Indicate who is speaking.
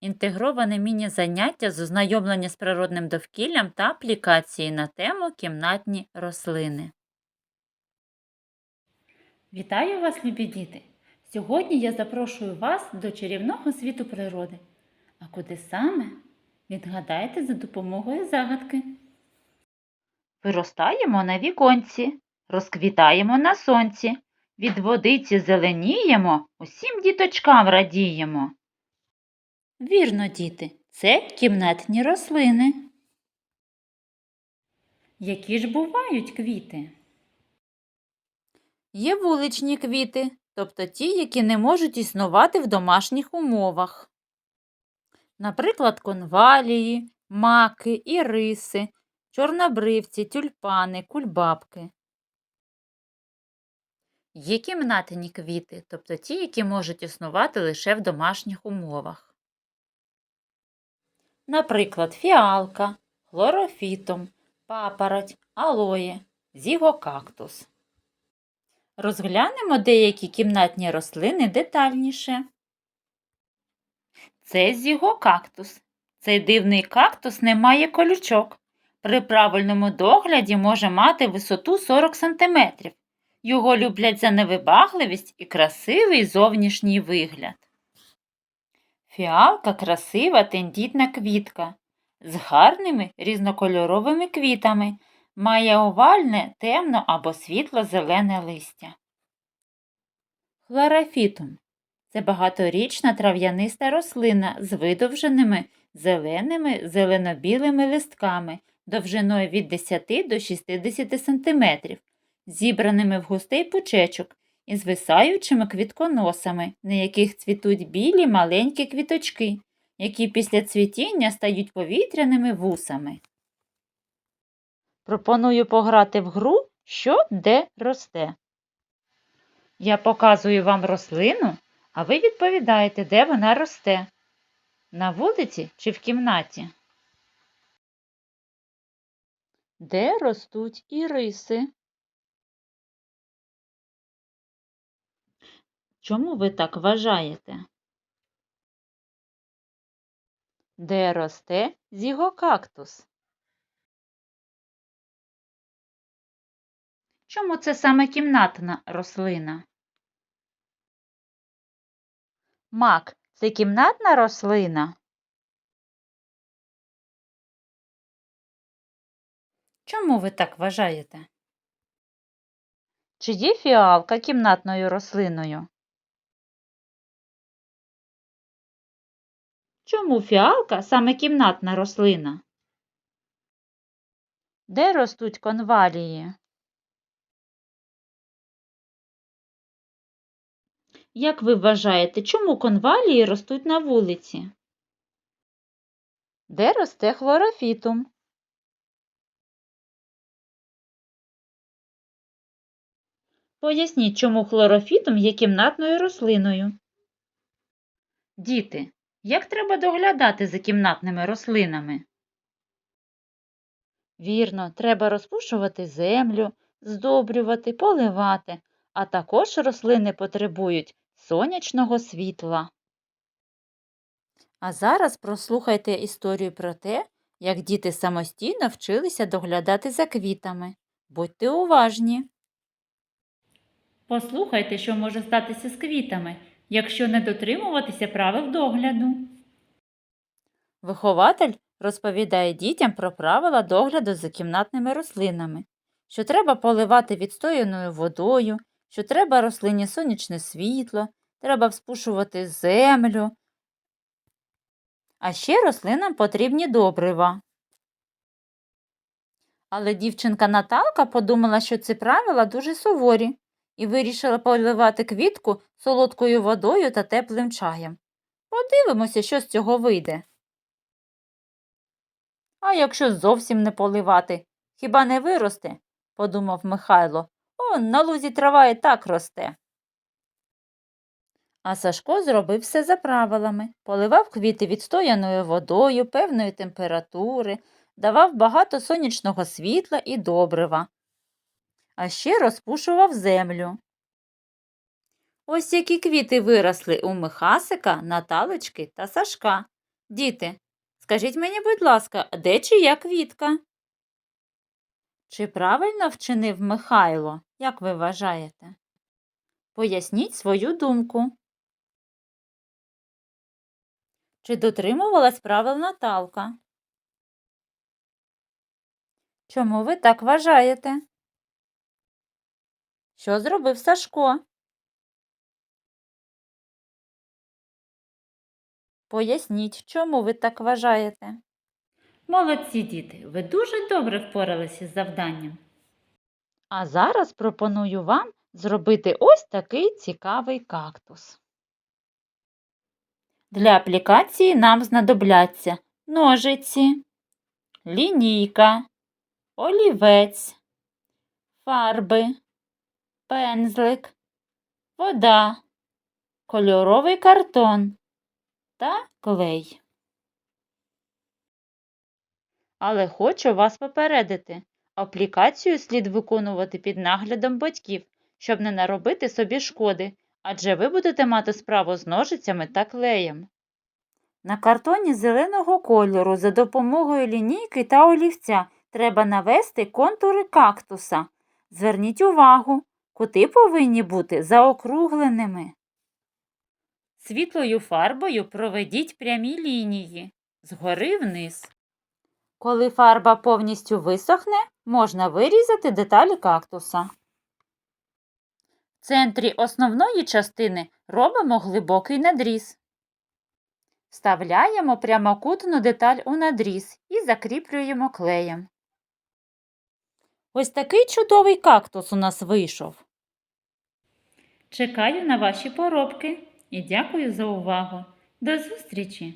Speaker 1: інтегроване міні-заняття з ознайомлення з природним довкіллям та аплікації на тему кімнатні рослини. Вітаю вас, любі діти! Сьогодні я запрошую вас до чарівного світу природи. А куди саме? Відгадайте за допомогою загадки. Виростаємо на віконці, розквітаємо на сонці, від водиці зеленіємо, усім діточкам радіємо. Вірно, діти, це кімнатні рослини. Які ж бувають квіти? Є вуличні квіти, тобто ті, які не можуть існувати в домашніх умовах. Наприклад, конвалії, маки, іриси, чорнобривці, тюльпани, кульбабки. Є кімнатні квіти, тобто ті, які можуть існувати лише в домашніх умовах. Наприклад, фіалка, хлорофітум, папороть, алоє, зігокактус. Розглянемо деякі кімнатні рослини детальніше. Це зігокактус. Цей дивний кактус не має колючок. При правильному догляді може мати висоту 40 см. Його люблять за невибагливість і красивий зовнішній вигляд. Фіалка красива тендітна квітка з гарними різнокольоровими квітами, має овальне, темно або світло-зелене листя. Хлорофітум це багаторічна трав'яниста рослина з видовженими зеленими зелено-білими листками довжиною від 10 до 60 см, зібраними в густий пучечок і звисаючими квітконосами, на яких цвітуть білі маленькі квіточки, які після цвітіння стають повітряними вусами. Пропоную пограти в гру, що де росте. Я показую вам рослину, а ви відповідаєте, де вона росте. На вулиці чи в кімнаті? Де ростуть іриси? Чому ви так вважаєте? Де росте зігокактус? Чому це саме кімнатна рослина? Мак це кімнатна рослина? Чому ви так вважаєте? Чи є фіалка кімнатною рослиною? Чому фіалка саме кімнатна рослина? Де ростуть конвалії? Як ви вважаєте, чому конвалії ростуть на вулиці? Де росте хлорофітум? Поясніть, чому хлорофітум є кімнатною рослиною. Діти, як треба доглядати за кімнатними рослинами? Вірно, треба розпушувати землю, здобрювати, поливати, а також рослини потребують сонячного світла. А зараз прослухайте історію про те, як діти самостійно вчилися доглядати за квітами. Будьте уважні. Послухайте, що може статися з квітами, якщо не дотримуватися правил догляду. Вихователь розповідає дітям про правила догляду за кімнатними рослинами, що треба поливати відстояною водою, що треба рослині сонячне світло, треба вспушувати землю. А ще рослинам потрібні добрива. Але дівчинка Наталка подумала, що ці правила дуже суворі, і вирішила поливати квітку солодкою водою та теплим чаєм. Подивимося, що з цього вийде. А якщо зовсім не поливати, хіба не виросте? подумав Михайло. Он на лузі трава і так росте. А Сашко зробив все за правилами, поливав квіти відстояною водою, певної температури, давав багато сонячного світла і добрива, а ще розпушував землю. Ось які квіти виросли у Михасика, Наталочки та Сашка. Діти, скажіть мені, будь ласка, де чия квітка? Чи правильно вчинив Михайло, як ви вважаєте? Поясніть свою думку. Чи дотримувалась правил Наталка? Чому ви так вважаєте? Що зробив Сашко? Поясніть, чому ви так вважаєте? Молодці діти, ви дуже добре впоралися з завданням. А зараз пропоную вам зробити ось такий цікавий кактус. Для аплікації нам знадобляться ножиці, лінійка, олівець, фарби, пензлик, вода, кольоровий картон та клей. Але хочу вас попередити. Аплікацію слід виконувати під наглядом батьків, щоб не наробити собі шкоди, адже ви будете мати справу з ножицями та клеєм. На картоні зеленого кольору за допомогою лінійки та олівця треба навести контури кактуса. Зверніть увагу, кути повинні бути заокругленими. Світлою фарбою проведіть прямі лінії згори вниз. Коли фарба повністю висохне, можна вирізати деталі кактуса. В центрі основної частини робимо глибокий надріз. Вставляємо прямокутну деталь у надріз і закріплюємо клеєм. Ось такий чудовий кактус у нас вийшов. Чекаю на ваші поробки і дякую за увагу. До зустрічі!